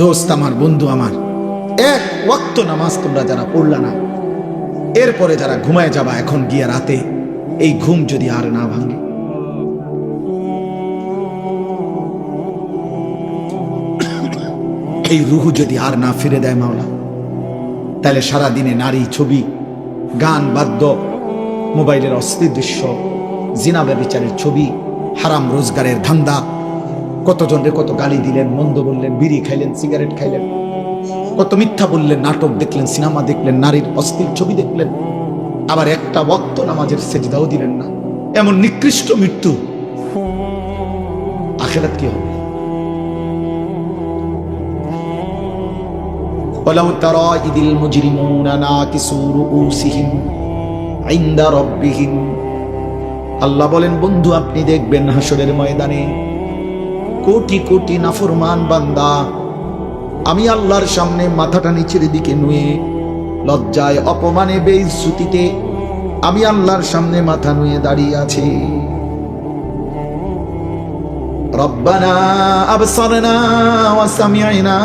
দোস্ত আমার, বন্ধু আমার। এক ওয়াক্ত নামাজ তোমরা যারা পড়লা না, এরপরে যারা ঘুমায় যাবা, এখন গিয়ে রাতে এই ঘুম যদি আর না ভাঙে। এই রুহু যদি আর না ফিরে দেয় মাওলা, তাহলে সারা দিনে নারী ছবি, গান, বাদ্য, মোবাইলের অস্থির দৃশ্য, জিনা ব্যবিচারের ছবি, হারাম রোজগারের ধান্দা কতজনরে কত গালি দিলেন মন্দ বললেন বিড়ি খাইলেন সিগারেট খাইলেন কত মিথ্যা বললেন নাটক দেখলেন সিনেমা দেখলেন নারীর অস্থির ছবি দেখলেন আবার একটা বক্ত নামাজের সেজদাও দিলেন না এমন নিকৃষ্ট মৃত্যু আখেরাত কি হবে ولو ترى إذ المجرمون ناكسوا رؤوسهم عند ربهم আল্লাহ বলেন বন্ধু আপনি দেখবেন হাসরের ময়দানে কোটি কোটি নাফরমান বান্দা। আমি আল্লাহর সামনে মাথাটা নিচের দিকে নুয়ে, লজ্জায় অপমানে বেইজ্জতিতে আমি আল্লাহর সামনে মাথা নুয়ে দাঁড়িয়ে আছি। রব্বানা আবসারনা ওয়া সামি'না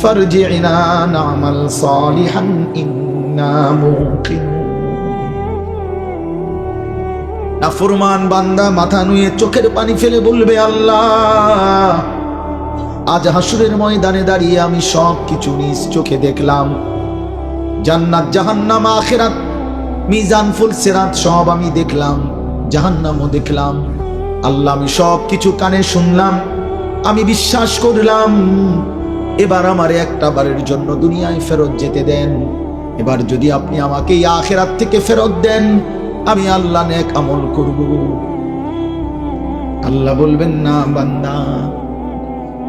ফারজি'না না'মাল সালিহান, ইন্না মুকিনুন নাফরমান বান্দা মাথা নুয়ে চোখের পানি ফেলে বলবে, আল্লাহ, আজ হাসুরের ময়দানে দাঁড়িয়ে আমি সব কিছু নিজ চোখে দেখলাম। জান্নাত, জাহান্নাম, আখেরাত, মিজান, ফুল, সেরাত সব আমি দেখলাম, জাহান্নামও দেখলাম। আল্লাহ, আমি সব কিছু কানে শুনলাম, আমি বিশ্বাস করলাম। এবার আমার একটা বারের জন্য দুনিয়ায় ফেরত যেতে দেন। এবার যদি আপনি আমাকে এই আখেরাত থেকে ফেরত দেন আমি আল্লাহ নেক আমল করব। আল্লাহ বলবেন, না, বান্দা,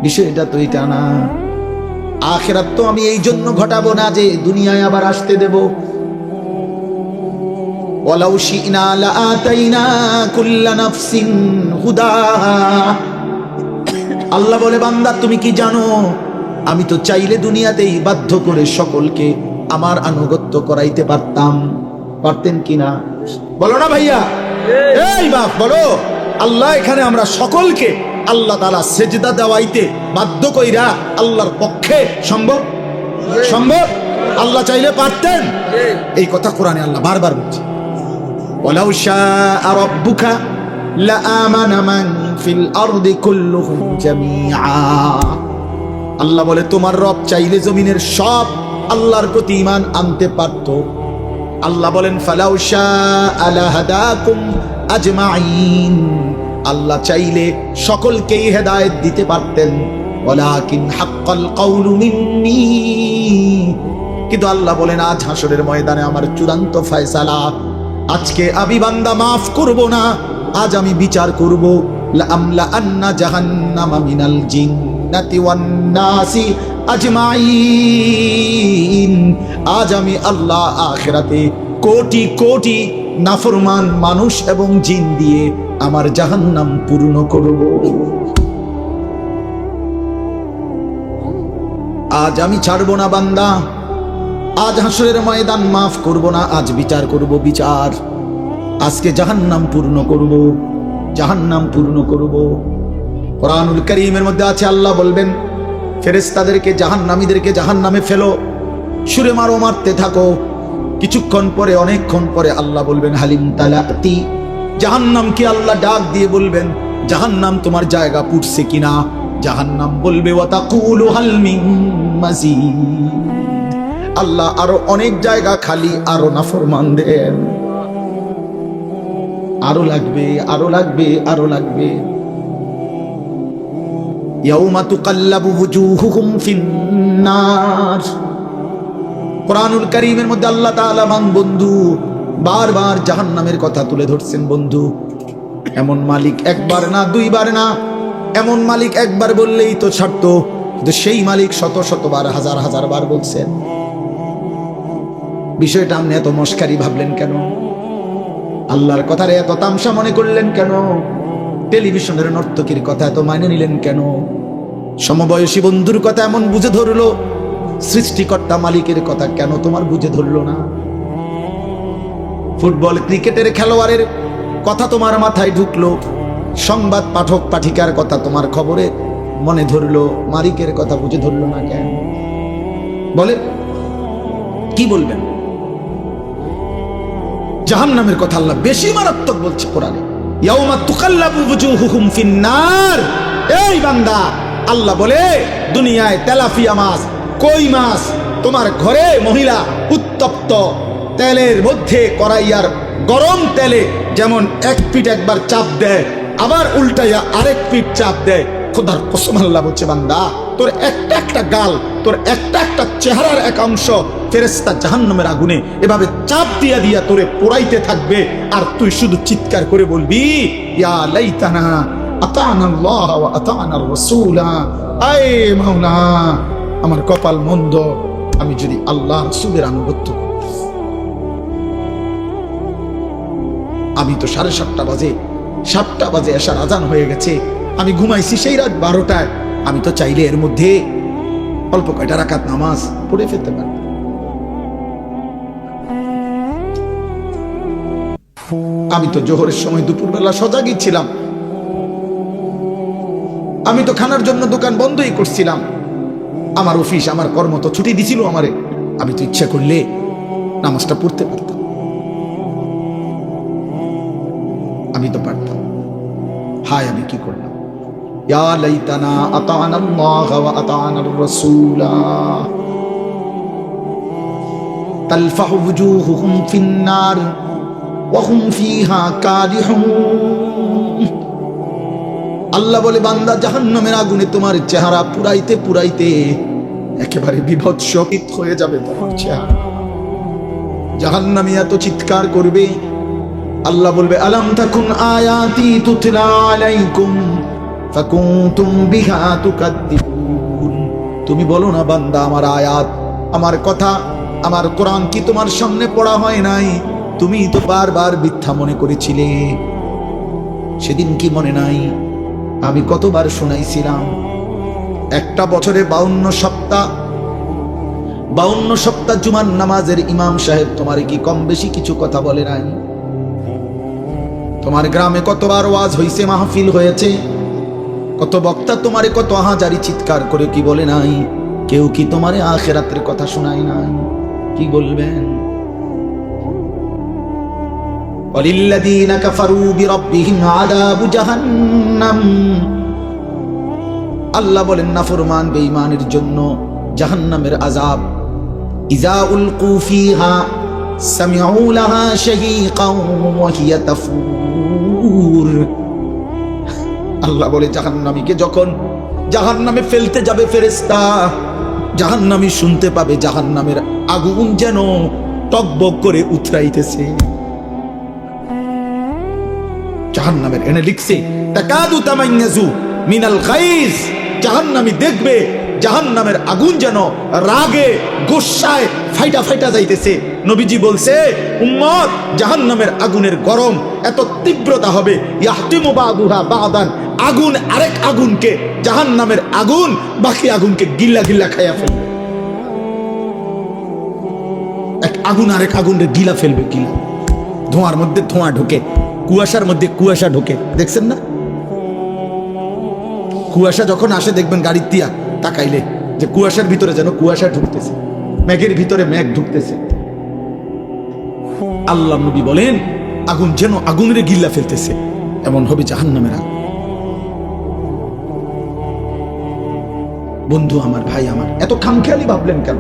বিষয়টা তো এটা না আখেরাত তো আমি এই জন্য ঘটাবো না যে দুনিয়ায় আবার আসতে দেব। আল্লাহ বলে, বান্দা, তুমি কি জানো, আমি তো চাইলে দুনিয়াতেই বাধ্য করে সকলকে আমার আনুগত্য করাইতে পারতাম। পারতেন কিনা বলো না ভাইয়া। এই। বাপ বলো। আল্লাহ এখানে আমরা সকলকে আল্লাহ তালা সেজদা দেওয়াইতে বাধ্য কইরা আল্লাহর পক্ষে সম্ভব? সম্ভব? আল্লাহ চাইলে পারতেন। এই কথা কোরআনে আল্লাহ বারবার বলছে। আল্লাহ বলে তোমার রব চাইলে জমিনের সব আল্লাহর প্রতি ইমান আনতে পারতো। আল্লাহ বলেন, ফালাউ আলাহাদাকুম আজমাইন আল্লাহ চাইলে সকলকেই হেদায়েত দিতে পারতেন। ওয়ালাকিন হাক্কাল কাউলু কিন্তু আল্লাহ বলেন, আজ হাসরের ময়দানে আমার চূড়ান্ত ফয়সালা। আজকে আমি বান্দা মাফ করব না। আজ আমি বিচার করব। লামলা আন্না জাহান্নামা মিনাল জিন্নাতি ওয়ান নাসি। আজমাইন। আজ আমি আল্লাহ আখেরাতে কোটি কোটি নাফরমান মানুষ এবং জিন দিয়ে আমার জাহান্নাম পূর্ণ করব। আজ আমি ছাড়বো না বান্দা। আজ হাসরের ময়দান মাফ করব না, আজ বিচার করব বিচার। আজকে জাহান্নাম পূর্ণ করব, জাহান্নাম পূর্ণ করব। কোরআনুল করিমের মধ্যে আছে আল্লাহ বলবেন ফেরেশতাদেরকে জাহান্নামীদেরকে জাহান্নামে ফেলো। সুরে মারো, মারতে থাকো। কিছুক্ষণ পরে, অনেকক্ষণ পরে আল্লাহ বলবেন, হালিম তালাতি। জাহান্নামকে আল্লাহ ডাক দিয়ে বলবেন? জাহান্নাম তোমার জায়গা পুড়ছে কিনা? জাহান্নাম বলবে আল্লাহ আরও অনেক জায়গা খালি, আরও নাফরমান দেন। আরও লাগবে আরও লাগবে আরও লাগবে। কোরআনুল কারীমের মধ্যে আল্লাহ তাআলা বন্ধু বারবার জাহান্নামের কথা তুলে ধরছেন বন্ধু। এমন মালিক একবার না, দুইবার না। এমন মালিক একবার বললেই তো ছাড়তো। কিন্তু সেই মালিক শত শতবার, হাজার হাজার বার বলছেন। বিষয়টা আপনি এত মস্কারি ভাবলেন কেন? আল্লাহর কথারে এত তামসা মনে করলেন কেন? টেলিভিশনের নর্তকীর কথা এত মানে নিলেন কেন? সমবয়সী বন্ধুর কথা এমন বুঝে ধরলো। সৃষ্টিকর্তা মালিকের কথা কেন তোমার বুঝে ধরলো না? ফুটবল, ক্রিকেটের খেলোয়াড়ের কথা তোমার মাথায় ঢুকলো। সংবাদ পাঠক, পাঠিকার কথা তোমার খবরে মনে ধরলো। মালিকের কথা বুঝে ধরলো না কেন? বলে কি বলবেন? জাহান্নামের কথা আল্লাহ বেশি মারাত্মক বলছে কোরআনে। এই বান্দা, আল্লাহ বলে, দুনিয়ায় তেলাফিয়া মাছ, কই মাছ? তোমার ঘরে মহিলা উত্তপ্ত, তেলের মধ্যে করাইয়ার গরম তেলে যেমন এক পিঠ একবার চাপ দেয়, আবার উল্টাইয়া আরেক পিঠ চাপ দেয়। খোদার কসম আল্লাহ বলছে, বান্দা, তোর একটা একটা গাল, তোর একটা একটা চেহারার এক অংশ ফেরেস্তা জাহান্নামের আগুনে এভাবে চাপ দিয়া দিয়া তোরে পোড়াইতে থাকবে। আর তুই শুধু চিৎকার করে বলবি আমার কপাল মন্দ, আমি যদি আল্লাহ রাসূলের আনুগত্য। আমি তো সাড়ে সাতটা বাজে সাতটা বাজে আসার আজান হয়ে গেছে, আমি ঘুমাইছি সেই রাত বারোটায়। আমি তো চাইলে এর মধ্যে অল্প কয়টা রাখাত নামাজ পড়ে ফেলতে পারি। আমি তো জোহরের সময় দুপুরবেলা সজাগই ছিলাম। আমি তো খানার জন্য দোকান বন্ধই করছিলাম। আমার অফিস, আমার কর্ম তো ছুটি দিছিল আমারে। আমি তো ইচ্ছা করলে নামাজটা পড়তে পারতাম। আমি তো পারতাম। হায়, আমি কি করলাম? তালফাহু ওয়া হুম ফিহা কালিহুন আল্লাহ বলে, বান্দা, জাহান্নামের আগুনে তোমার চেহারা পুরাইতে পুরাইতে একেবারে বিভৎস হয়ে যাবে তোমার চেহারা। এত চিৎকার করবে আল্লাহ বলবে, আলাম থাকুন আয়াতি তুতলা আলাইকুম ফাকুনতুম বিহা তুকাদ্দিবুন। তুমি বলো না, বান্দা, আমার আয়াত, আমার কথা, আমার কোরআন কি তোমার সামনে পড়া হয় নাই? তুমি তো বারবার মিথ্যা মনে করেছিলে। সেদিন কি মনে নাই? আমি কতবার শুনাইছিলাম, একটা বছরে বাউন্ন সপ্তাহ বাউন্ন সপ্তাহ জুমার নামাজের ইমাম সাহেব তোমার কি কম বেশি কিছু কথা বলে নাই? তোমার গ্রামে কতবার ওয়াজ হইছে, মাহফিল হয়েছে, কত বক্তা তোমারে কত হাজারি চিৎকার করে কি বলে নাই? কেউ কি তোমারে আখেরাতের কথা শোনায় নাই? কি বলবেন? وللذين كفروا بربهم عذاب جهنم আল্লাহ বলেন নাফরমান বেঈমানের জন্য জাহান্নামের আযাব ইজা উলকু ফিহা সামিউ লাহা শাহীকাও ওয়া হিয়া তাফুর আল্লাহ বলে জাহান্নামীকে যখন জাহান্নামে ফেলতে যাবে ফেরেশতা জাহান্নামী শুনতে পাবে জাহান্নামের আগুন যেন টকবক করে উথরাইতেছে জাহান্নামের এনে লিখছে, তাকাদু মিনাল গাইজ জাহান্নামী দেখবে, জাহান্নামের আগুন যেন রাগে ফাইটা ফাইটা যাইতেছে। নবীজি বলছে, উম্মত, জাহান্নামের আগুনের গরম এত তীব্রতা হবে, ইয়াহতিমু বাদুহা বাদান আগুন আরেক আগুনকে, জাহান্নামের আগুন বাকি আগুনকে গিল্লা গিল্লা খাইয়া ফেলবে। এক আগুন আরেক আগুনকে গিলা ফেলবে গিলা। ধোঁয়ার মধ্যে ধোঁয়া ঢোকে। কুয়াশার মধ্যে কুয়াশা ঢোকে। দেখছেন না? কুয়াশা যখন আসে, দেখবেন গাড়ির তিয়া তাকাইলে যে কুয়াশার ভিতরে যেন কুয়াশা ঢুকতেছে। মেঘের ভিতরে মেঘ ঢুকতেছে। আল্লাহ নবী বলেন, আগুন যেন আগুনের গিল্লা ফেলতেছে। এমন হবে জাহান্নামের আগুন। বন্ধু, আমার ভাই, আমার, এত খামখেয়ালি ভাবলেন কেন?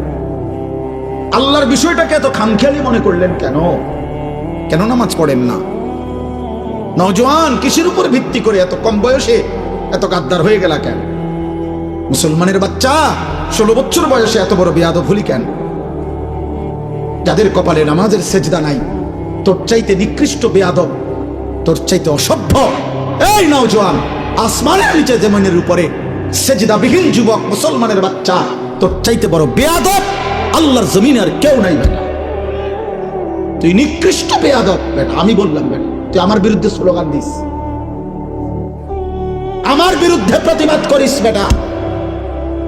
আল্লাহর বিষয়টাকে এত খামখেয়ালি মনে করলেন কেন? কেন নামাজ পড়েন না? নওজোয়ান, কিসের উপর ভিত্তি করে এত কম বয়সে এত গাদ্দার হয়ে গেল কেন? মুসলমানের বাচ্চা, ষোলো বছর বয়সে এত বড় বেয়াদ ভুলি কেন? যাদের কপালে নামাজের সেজদা নাই, তোর চাইতে নিকৃষ্ট বেয়াদব, তোর চাইতে অসভ্য। এই নওজোয়ান, আসমানের নিচে জমিনের উপরে সেজদাবিহীন যুবক, মুসলমানের বাচ্চা, তোর চাইতে বড় বেয়াদব আল্লাহর জমিনে আর কেউ নাই বেটা। তুই নিকৃষ্ট বেয়াদব বেটা, আমি বললাম বেটা। তুই আমার বিরুদ্ধে স্লোগান দিস। আমার বিরুদ্ধে প্রতিবাদ করিস, বেটা।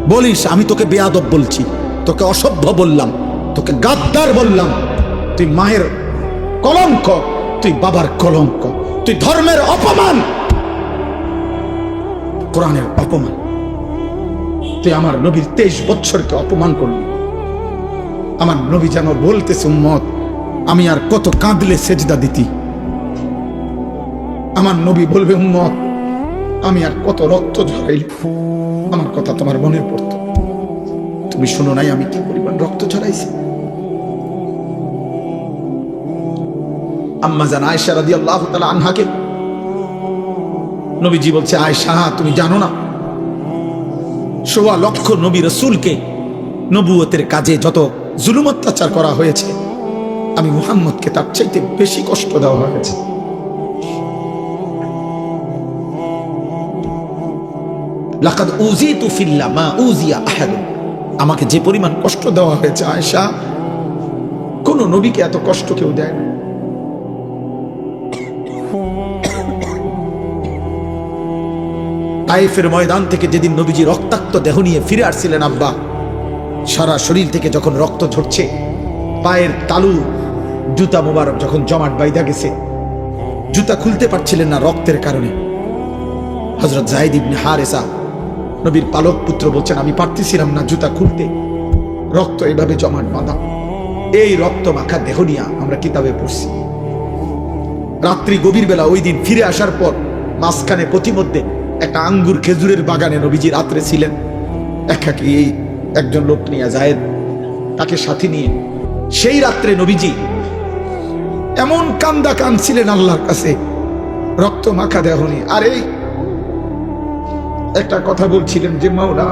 বলিস, আমি তোকে বেয়াদব বলছি। তোকে অসভ্য বললাম। তোকে গাদ্দার বললাম। তুই মায়ের কলঙ্ক। তুই বাবার কলঙ্ক। তুই ধর্মের অপমান। কোরআনের অপমান। তুই আমার নবীর তেইশ বছরকে অপমান করলি। আমার নবী যেন বলতেছে, উম্মত, আমি আর কত কাঁদলে সেজদা দিতি? আমার নবী বলবে, উম্মত, আমি আর কত রক্ত ঝরাইলি। আমার কথা তোমার মনে পড়তো। তুমি শোনো নাই আমি কি পরিমাণ রক্ত ঝরাইছি। আম্মা জান আয়েশা রাদিয়াল্লাহু তাআলা আনহাকে, নবীজি বলছে, আয়েশা, তুমি জানো না? সোয়া লক্ষ নবী রসুলকে নবুয়তের কাজে যত জুলুম অত্যাচার করা হয়েছে, আমি মুহাম্মদকে তার চাইতে বেশি কষ্ট দেওয়া হয়েছে। লাকাদ উজিতু ফিল্লা মা উজিয়া আহাদুন। আমাকে যে পরিমাণ কষ্ট দেওয়া হয়েছে আয়েশা, কোন নবীকে এত কষ্ট কেউ দেয় না। তাইফের ময়দান থেকে যেদিন নবীজি রক্তাক্ত দেহ নিয়ে ফিরে আসছিলেন, আব্বা, সারা শরীর থেকে যখন রক্ত ঝরছে, পায়ের তালু, জুতা মোবারক যখন জমাট বাইদা গেছে, জুতা খুলতে পারছিলেন না রক্তের কারণে। হজরত জাহিদ ইবনে হারেসা নবীর পালক পুত্র বলছেন, আমি পারতেছিলাম না জুতা খুলতে। রক্ত এভাবে জমাট বাঁধা। এই রক্ত মাখা দেহ নিয়ে আমরা কিতাবে পড়ছি। রাত্রি গভীর বেলা ওই দিন ফিরে আসার পর মাঝখানে প্রতিমধ্যে একটা আঙ্গুর খেজুরের বাগানে নবীজি রাত্রে ছিলেন। একাকি এই একজন লোক নিয়ে জায়েদ তাকে সাথে নিয়ে। সেই রাত্রে নবীজি এমন কান্দা কানছিলেন আল্লাহর কাছে, রক্ত মাখা দেহ নিয়ে। আর এই একটা কথা বলছিলেন যে, মাওলা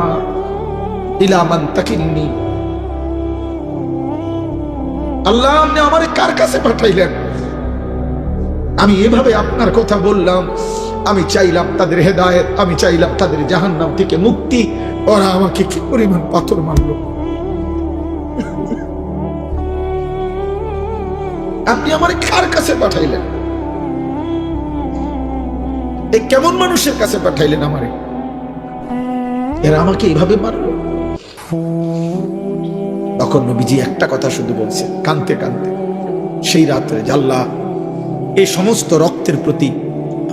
ইলামান তাকিন্নি। আল্লাহ আপনি আমার কার কাছে পাঠাইলেন? আমি এভাবে আপনার কথা বললাম, আমি চাইলাম তাদের হেদায়েত, আমি চাইলাম তাদের জাহান্নাম থেকে মুক্তি। ওরা আমাকে কি পরিমাণ পাথর মারল? আপনি আমার কার কাছে পাঠাইলেন? এই কেমন মানুষের কাছে পাঠাইলেন আমারে? এরা আমাকে এইভাবে মারলো। তখন নবীজি একটা কথা শুধু বলছে কানতে কানতে, সেই রাত্রে জাল্লা এই সমস্ত রক্তের প্রতি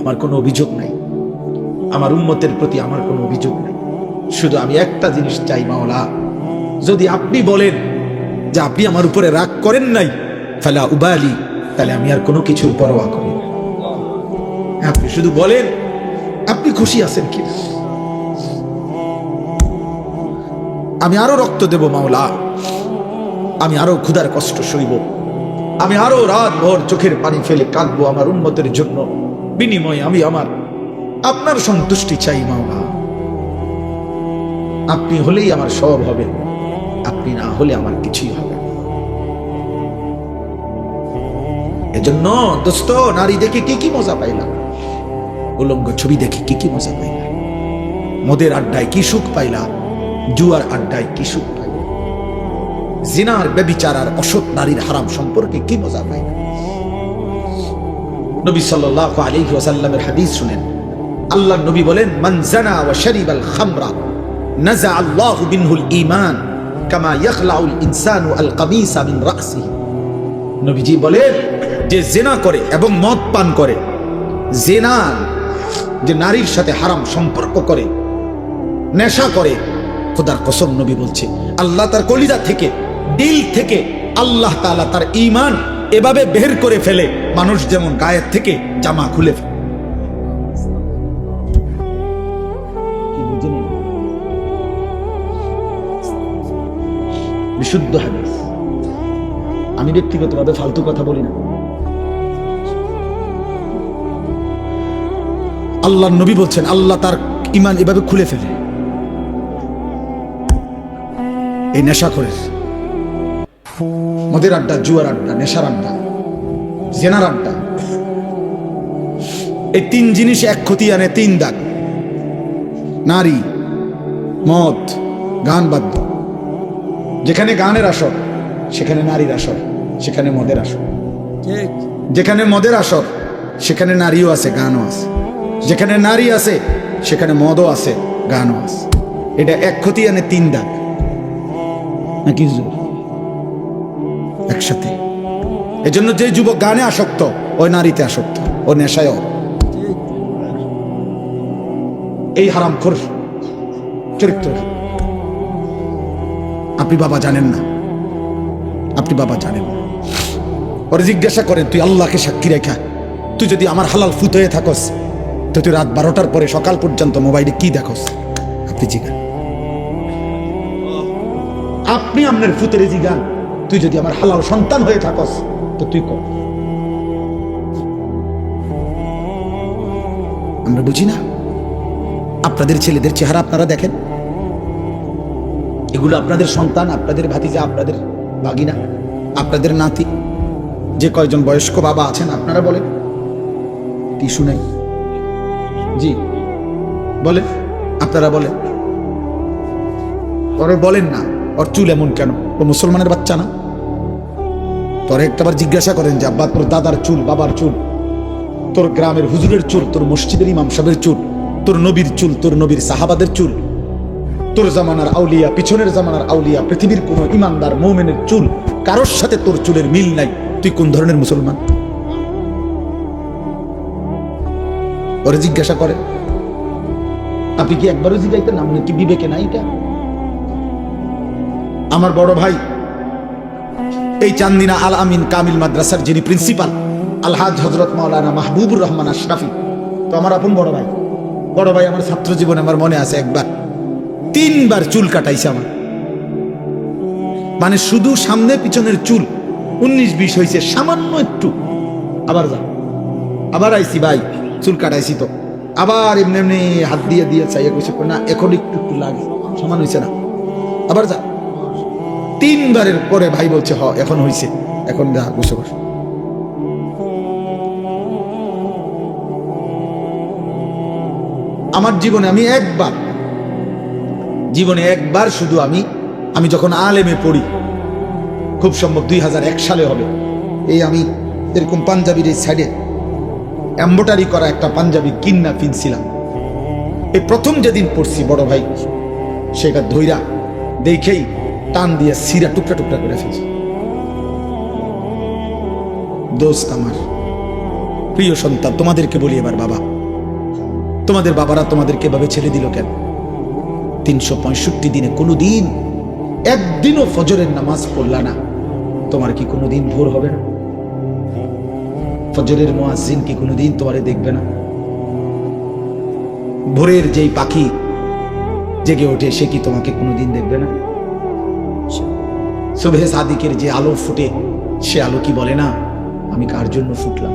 আমার কোনো অভিযোগ নাই, আমার উন্মতের প্রতি আমার কোনো অভিযোগ নাই। শুধু আমি একটা জিনিস চাই মাওলা, যদি আপনি বলেন যে আপনি আমার উপরে রাগ করেন নাই, ফালা উবালি, তাহলে আমি আর কোনো কিছুর পরোয়া করি আপনি শুধু বলেন, আপনি খুশি আছেন কি আমি আরও রক্ত দেব, মাওলা। আমি আরও ক্ষুধার কষ্ট সইব। আমি আরও রাত ভর চোখের পানি ফেলে কাঁদবো আমার উন্মতের জন্য। বিনিময়ে আমি আমার, আপনার সন্তুষ্টি চাই, মাওলা। আপনি হলেই আমার সব হবে, আপনি না হলে আমার কিছুই হবে এজন্য দোস্ত নারী দেখে কি কি মজা পাইলাম? উলঙ্গ ছবি দেখে কি কি মজা পাইলাম? মদের আড্ডায় কি সুখ পাইলাম? জুয়ার আড্ডায় কি সুখ পাইলাম জিনার বেবিচার আর অসৎ নারীর হারাম সম্পর্কে কি মজা পাইলাম নবী সাল্লাল্লাহু আলাইহি ওয়াসাল্লামের হাদিস শুনেন আল্লাহ নবী বলেন, মান জানা ওয়া শারিবাল খামরা নাজা আল্লাহু বিনহুল ঈমান, কামা ইয়াখলাউল ইনসানু আল কামিসা মিন রাসিহি। নবীজি বলেন, যে জেনা করে এবং মদ পান করে, জেনা যে নারীর সাথে হারাম সম্পর্ক করে, নেশা করে খোদার কসম নবী বলছে, আল্লাহ তার কলিজা থেকে, দিল থেকে আল্লাহ তাআলা তার ইমান এভাবে বের করে ফেলে, মানুষ যেমন গায়ের থেকে জামা খুলে ফেলে। বিশুদ্ধ হাদিস। আমি ব্যক্তিগতভাবে ফালতু কথা বলি না। আল্লাহ নবী বলছেন, আল্লাহ তার ইমান এভাবে খুলে ফেলে। এই নেশা করে। মদের আড্ডা জুয়ার আড্ডা নেশার আড্ডা জেনার আড্ডা। এই তিন জিনিস এক ক্ষতি আনে তিন দাগ। নারী মদ গান বাদ্য যেখানে গানের আসর সেখানে নারীর আসর সেখানে মদের আসর। যেখানে মদের আসর সেখানে নারীও আছে গানও আছে। যেখানে নারী আছে সেখানে মদও আছে গানও আছে। এটা এক ক্ষতি আনে তিন দাগ। নাকি? একসাথে। এজন্য যে যুবক গানে আসক্ত, ওই নারীতে আসক্ত, ও নেশায় এই হারাম খোর চরিত্র। আপনি বাবা জানেন না। আপনি বাবা জানেন না। ওরে জিজ্ঞাসা করেন, তুই আল্লাহকে সাক্ষী রেখা? তুই যদি আমার হালাল ফুত হয়ে থাকস, তো তুই রাত বারোটার পরে সকাল পর্যন্ত মোবাইলে কি দেখোস? আপনি জিগান। আপনি আপনার ফুতের জিগান। তুই যদি আমার হালাল সন্তান হয়ে থাকস, তো তুই কর। আমরা বুঝি না? আপনাদের ছেলেদের চেহারা আপনারা দেখেন? এগুলো আপনাদের সন্তান, আপনাদের ভাতিজা, আপনাদের বাগিনা আপনাদের নাতি। যে কয়জন বয়স্ক বাবা আছেন, আপনারা বলেন। টিস্যু নেই। জি। বলেন, আপনারা বলেন। ওরে বলেন না। ওর চুল এমন কেন ও মুসলমানের বাচ্চা না তোরে একটাবার জিজ্ঞাসা করেন যে আব্বা তোর দাদার চুল বাবার চুল তোর গ্রামের হুজুরের চুল তোর মসজিদের ইমাম সাহেবের চুল তোর নবীর চুল তোর নবীর সাহাবাদের চুল তোর জামানার আউলিয়া, পিছনের জামানার আউলিয়া, পৃথিবীর কোন ইমানদার মৌমেনের চুল কারোর সাথে তোর চুলের মিল নাই। তুই কোন ধরনের মুসলমান? ওরে জিজ্ঞাসা করে, আপনি কি একবারও জিজ্ঞাইতেন আপনার কি বিবেকে নাই এটা? আমার বড় ভাই। এই চান্দিনা আল আমিন কামিল মাদ্রাসার যিনি প্রিন্সিপাল, আলহাজ হজরত মাওলানা মাহবুবুর রহমান আশরাফি। তো আমার আপন বড় ভাই। বড় ভাই আমার ছাত্র জীবনে আমার মনে আছে একবার। তিনবার চুল কাটাইছে আমার। মানে শুধু সামনে পিছনের চুল, উনিশ বিশ হয়েছে সামান্য একটু। আবার যা। আবার আইছি ভাই, চুল কাটাইছি তো। আবার এমনি এমনি হাত দিয়ে দিয়ে চাইয়া কইছে, না, এখন একটু একটু লাগে। সমান হয়েছে না। আবার যা। তিনবারের পরে ভাই বলছে, হ, এখন হয়েছে এখন যা বসে বস আমার জীবনে আমি একবার, জীবনে একবার শুধু আমি আমি যখন আলেমে পড়ি, খুব সম্ভব দুই হাজার এক সালে হবে। এই আমি এরকম পাঞ্জাবির এই সাইডে এম্বোটারি করা একটা পাঞ্জাবি কিন্না কিনছিলাম এই প্রথম যেদিন পড়ছি, বড় ভাই, সেটা ধৈরা দেখেই টান দিয়ে সিরা টুকরা টুকরা করে ফেলছে। দোস্ত আমার প্রিয় সন্তান, তোমাদেরকে বলি এবার, বাবা। তোমাদের বাবারা তোমাদেরকে এভাবে ছেড়ে দিল কেন? তিনশো পঁয়ষট্টি দিনে কোনো দিন একদিনও ফজরের নামাজ পড়লা না। তোমার কি কোনো দিন ভোর হবে না? ফজরের মোয়াজিন কি কোনো দিন তোমারে দেখবে না? ভোরের যেই পাখি জেগে ওঠে, সে কি তোমাকে কোনো দিন দেখবে না? সুবহে সাদিকের যে আলো ফুটে, সে আলো কি বলে না? আমি কার জন্য ফুটলাম?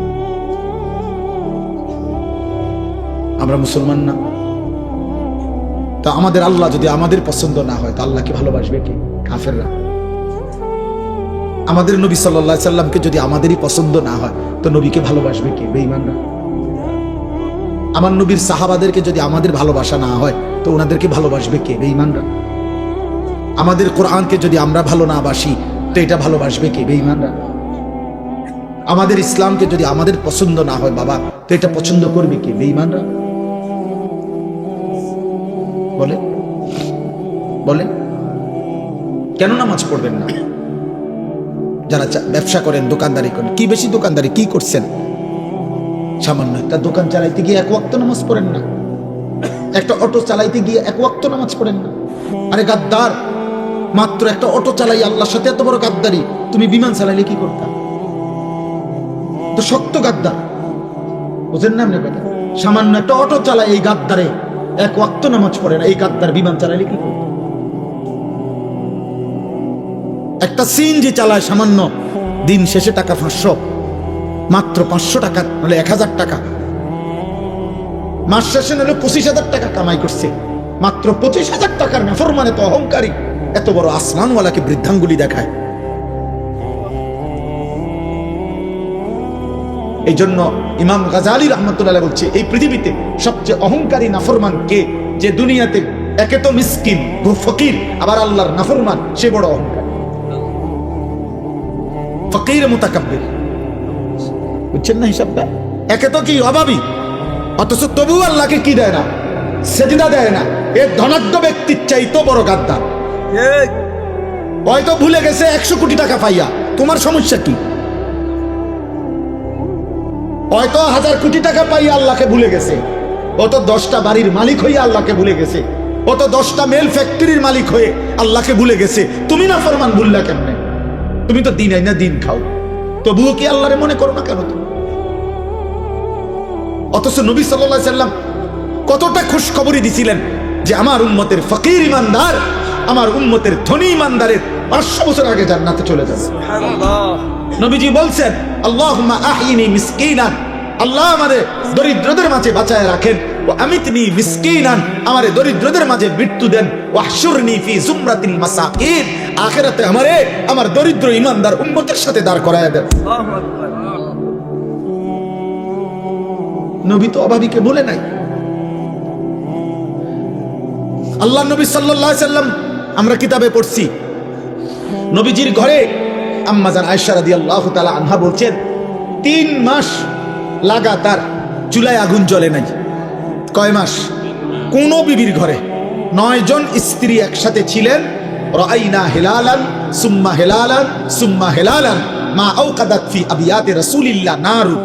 আমরা মুসলমান না। তা আমাদের আল্লাহ যদি আমাদের পছন্দ না হয়, তা আল্লাহকে ভালোবাসবে কি? কাফেররা। আমাদের নবী সাল্লাহ সাল্লামকে যদি আমাদেরই পছন্দ না হয়, তো নবীকে ভালোবাসবে কে? বেঈমানরা। আমার নবীর সাহাবাদেরকে যদি আমাদের ভালোবাসা না হয়, তো ওনাদেরকে ভালোবাসবে কে? বেঈমানরা। আমাদের কোরআনকে যদি আমরা ভালো না বাসি, তো এটা ভালোবাসবে কে? বেঈমানরা। আমাদের ইসলামকে যদি আমাদের পছন্দ না হয়, বাবা, তো এটা পছন্দ করবে কে? বেঈমানরা। বলে? বলে? কেন নামাজ পড়বেন না? যারা ব্যবসা করেন, দোকানদারি করেন, কি বেশি দোকানদারি, কি করছেন? সামান্য একটা দোকান চালাইতে গিয়ে এক ওয়াক্ত নামাজ পড়েন না। একটা অটো চালাইতে গিয়ে এক ওয়াক্ত নামাজ পড়েন না। আরে গাদ্দার মাত্র একটা অটো চালাই আল্লাহর সাথে এত বড় গাদ্দারি। তুমি বিমান চালাইলে কি করতাম তো শক্ত গাদ্দার। বুঝেন না আপনি কথা সামান্য একটা অটো চালায় এই গাদ্দারে। এক ওয়াক্ত নামাজ পড়ে না, এই গাদ্দার বিমান চালাইলে কি করত? একটা সিএনজি চালায় সামান্য। দিন শেষে টাকা পাঁচশো। মাত্র পাঁচশো টাকা, নাহলে এক হাজার টাকা। মাস শেষে নাহলে পঁচিশ হাজার টাকা কামাই করছে। মাত্র পঁচিশ হাজার টাকার নাফর মানে তো অহংকারী। এত বড় আসমানওয়ালাকে বৃদ্ধাঙ্গুলি দেখায়। এই জন্য ইমাম গাজালি রহমতুল্লাহ বলছে, এই পৃথিবীতে সবচেয়ে অহংকারী নাফরমান কে? যে দুনিয়াতে একে তো মিসকিন ফকির, আবার আল্লাহর নাফরমান, সে বড় অহংকার। ফকির মোতাকাব্বির। বুঝছেন না হিসাবটা? একে তো কি অভাবী? অথচ তবু আল্লাহকে কি দেয় না? সেজদা দেয় না। এ ধনাঢ্য ব্যক্তির চাইতো বড় গাদ্দার। হয়তো ভুলে গেছে, একশো কোটি টাকা পাইয়া। তোমার সমস্যা কি? হয়তো হাজার কোটি টাকা পাইয়া আল্লাহকে ভুলে গেছে। ও তো দশটা বাড়ির মালিক হইয়া আল্লাহকে ভুলে গেছে। ও তো দশটা মেল ফ্যাক্টরির মালিক হয়ে আল্লাহকে ভুলে গেছে। তুমি না ফরমান ভুললা কেমনে? তুমি তো দিন না দিন খাও। তবুও কি আল্লাহরে মনে করো না কেন তুমি? অথচ নবী সাল্লাহ সাল্লাম কতটা খুশখবরই দিছিলেন যে আমার উম্মতের ফকির ইমানদার আমার উম্মতের ধনী ইমানদারের পাঁচশো বছর আগে জান্নাতে চলে যাবে। নবীজি বলছেন আল্লাহ আহিনি মিসকিনান। আল্লাহ আমারে দরিদ্রদের মাঝে বাঁচায় রাখেন। ও আমিতনি মিসকিনান। আমারে দরিদ্রদের মাঝে মৃত্যু দেন। ওয়াহশুরনি ফি জুমরাতিল মাসাকিন। আখিরাতে আমারে আমার দরিদ্র ইমানদার উম্মতের সাথে দাঁড় করায় দেন। নবী তো অভাবীকে বলে নাই। আল্লাহ নবী সাল্লাল্লাহু আলাইহি সাল্লাম আমরা কিতাবে পড়ছি। নবীজির ঘরে আম্মাজান আয়েশা রাদিয়াল্লাহু তাআলা আনহা বলছেন, তিন মাস লাগাতার চুলায় আগুন জ্বলে নাই। কয় মাস? কোন বিবির ঘরে। নয় জন স্ত্রী একসাথে ছিলেন রাইনা হেলালান, সুম্মা হেলালান সুম্মা হেলালান, মা আওকাদাত ফি আবিয়াতে রাসূলিল্লাহ নারু।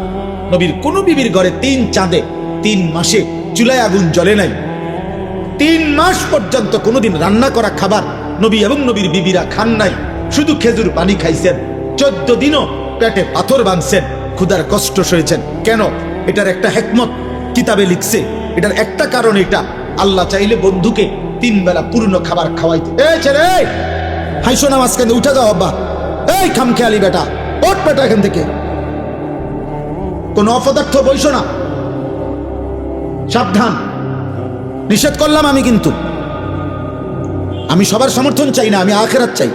নবীর কোন বিবির ঘরে তিন চাঁদে, তিন মাসে চুলায় আগুন জ্বলে নাই। তিন মাস পর্যন্ত কোনোদিন রান্না করা খাবার নবী এবং নবীর বিবিরা খান নাই। শুধু খেজুর পানি খাইছেন। চোদ্দ দিনও পেটে পাথর বাঁধছেন। ক্ষুধার কষ্ট সয়েছেন কেন? এটার একটা হেকমত। কিতাবে লিখছে, এটার একটা কারণ এটা। আল্লাহ চাইলে বন্ধুকে তিন বেলা পূর্ণ খাবার খাওয়াইতে। এই ছেলে, হাইসো নামাজ কেন? উঠে যাও আব্বা। এই খাম খেয়ালি বেটা ওট বেটা এখান থেকে। কোন অপদার্থ বইসো না। সাবধান। নিষেধ করলাম আমি কিন্তু। আমি সবার সমর্থন চাই না, আমি আখেরাত চাই।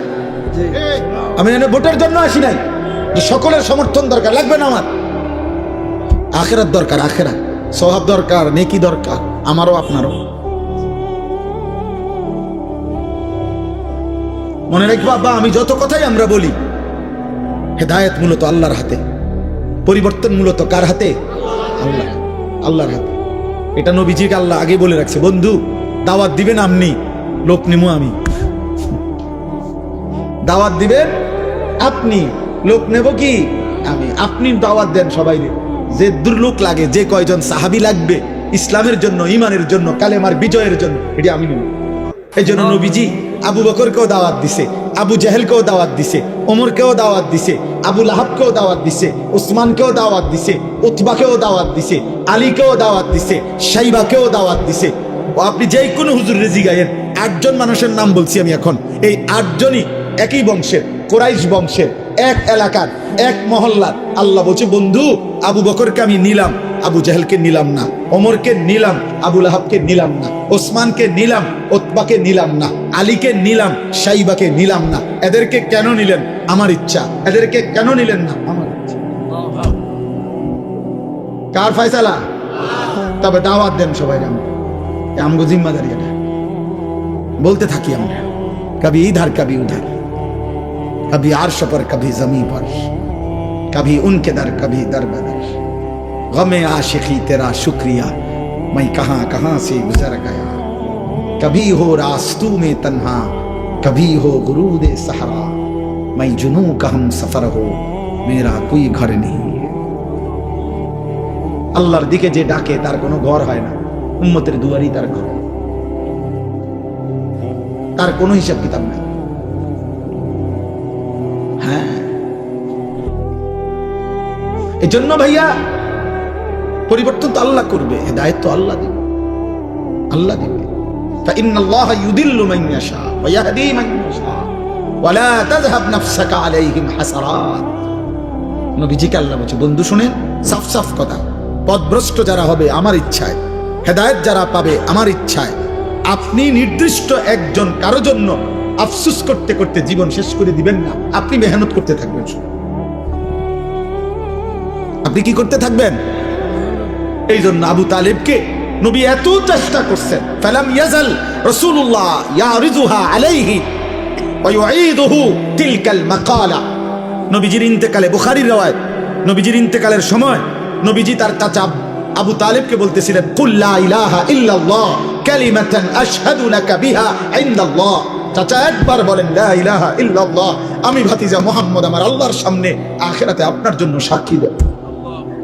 আমি এনে ভোটের জন্য আসি নাই। যে সকলের সমর্থন দরকার, লাগবে না আমার। আখেরাত দরকার, আখেরাত। স্বভাব দরকার, নেকি দরকার, আমারও, আপনারও। মনে রাখব আব্বা আমি যত কথাই আমরা বলি, হেদায়েত মূলত আল্লাহর হাতে, পরিবর্তন মূলত কার হাতে? আল্লাহ, আল্লাহর হাতে। এটা নবীজিকে আল্লাহ আগে বলে রাখছে। বন্ধু দাওয়াত দিবেন আপনি? লোক নেমো আমি। দাওয়াত দিবেন আপনি। লোক নেব কি? আমি। আপনি দাওয়াত দেন সবাই যে দূর লোক লাগে যে কয়জন সাহাবি লাগবে ইসলামের জন্য ইমানের জন্য কালেমার বিজয়ের জন্য এটি আমি নেব। এই জন্য নবীজি আবু বকরকেও দাওয়াত দিছে। আবু জাহেলকেও দাওয়াত দিছে, ওমরকেও দাওয়াত দিছে, আবু লাহাবকেও দাওয়াত দিছে, উসমানকেও দাওয়াত দিছে, উতবাকেও দাওয়াত দিছে, আলীকেও দাওয়াত দিছে, সাইবাকেও দাওয়াত দিছে। ও আপনি যেই কোনো হুজুর রেজি গায়েন, আটজন মানুষের নাম বলছি আমি এখন। এই আটজনই একই বংশের, কোরাইশ বংশের। এক এলাকার, এক মহল্লার। আল্লাহ বলছে, বন্ধু, আবু বকরকে আমি নিলাম, আবু জাহেলকে নিলাম না, ওমরকে নিলাম আবুল লাহাবকে নিলাম না, ওসমানকে নিলাম, ওতবাকে নিলাম না, আলীকে নিলাম, সাইবাকে নিলাম না। এদেরকে কেন নিলেন? আমার ইচ্ছা। এদেরকে কেন নিলেন না? আমার ইচ্ছা। কার ফয়সালা? তবে দাওয়াত দেন সবাই আমি আমগো জিম্মাদারি এটা। বলতে থাকি আমরা। কবি ইধার, কবি উধার। कभी अर्श पर कभी जमी पर कभी उनके दर कभी दर बदर गमे आशिकी तेरा शुक्रिया मैं कहां कहां से गुजर गया कभी हो रास्तू में तन्हा कभी हो गुरूद सहारा मैं जुनू का हम सफर हो मेरा कोई घर नहीं আল্লাহর দিকে যে ডাকে তার কোনো ঘর হয় না উম্মতের দুয়ারই তার ঘর তার কোনো হিসাব কিতাব নাই এজন্য ভাইয়া, পরিবর্তন তো আল্লাহ করবে, হেদায়ত তো আল্লাহ দিবে। আল্লাহ দিবে। বলছে, বন্ধু শুনেন সাফ সাফ কথা। পদভ্রষ্ট যারা হবে আমার ইচ্ছায়, হেদায়ত যারা পাবে আমার ইচ্ছায়, আপনি নির্দিষ্ট একজন কারও জন্য আফসুস করতে করতে জীবন শেষ করে দিবেন না। আপনি মেহনত করতে থাকবেন শুধু। আপনি কি করতে থাকবেন? এই জন্য আবু তালেবকে নবী এত চেষ্টা করছেন। ফালাম ইয়াজাল রাসূলুল্লাহ ইয়ারিজুহা আলাইহি ওয়া তিলকাল মাকালা। নবীজির ইন্তেকালে বুখারীর নবীজির ইন্তেকালের সময় নবীজি তার চাচা আবু তালেবকে বলতেছিলেন, কুল লা ইলাহা ইল্লাল্লাহ, কালিমাতান আশহাদু লাকা বিহা ইনদাল্লাহ। চাচা একবার বলেন, লা ইলাহা ইল্লাল্লাহ, আমি ভাতিজা মুহাম্মদ আমার আল্লাহর সামনে আখিরাতে আপনার জন্য সাক্ষী দেব।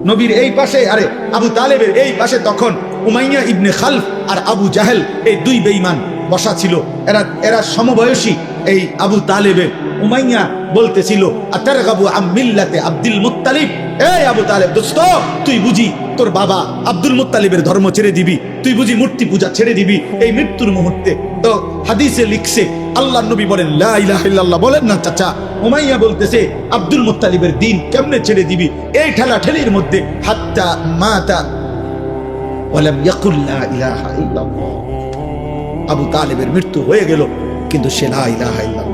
নবীর এই পাশে, আরে আবু তালেবের এই পাশে তখন উমাইয়া ইবনে খালফ আর আবু জাহেল এই দুই বেইমান বসা ছিল। এরা এরা সমবয়সী এই আবু তালেবের। উমাইয়া বলতেছিল আতার গাবু আমিল্লাতে আব্দুল মুত্তালিব? এই আবু তালেব, দোস্ত, তুই বুঝি তোর বাবা আব্দুল মুত্তালিবের ধর্ম ছেড়ে দিবি। তুই বুঝি মূর্তি পূজা ছেড়ে দিবি এই মৃত্যুর মুহূর্তে। তো হাদিসে লিখছে আল্লাহ নবী বলেন বলেন না, চাচা, উমাইয়া বলতেছে, আব্দুল মুত্তালিবের দিন কেমনে ছেড়ে দিবি? এই ঠেলা ঠেলির মধ্যে, হাত্তা মাতা আবু তালেবের মৃত্যু হয়ে গেল, কিন্তু সে লা ইলাহা ইল্লাল্লাহ।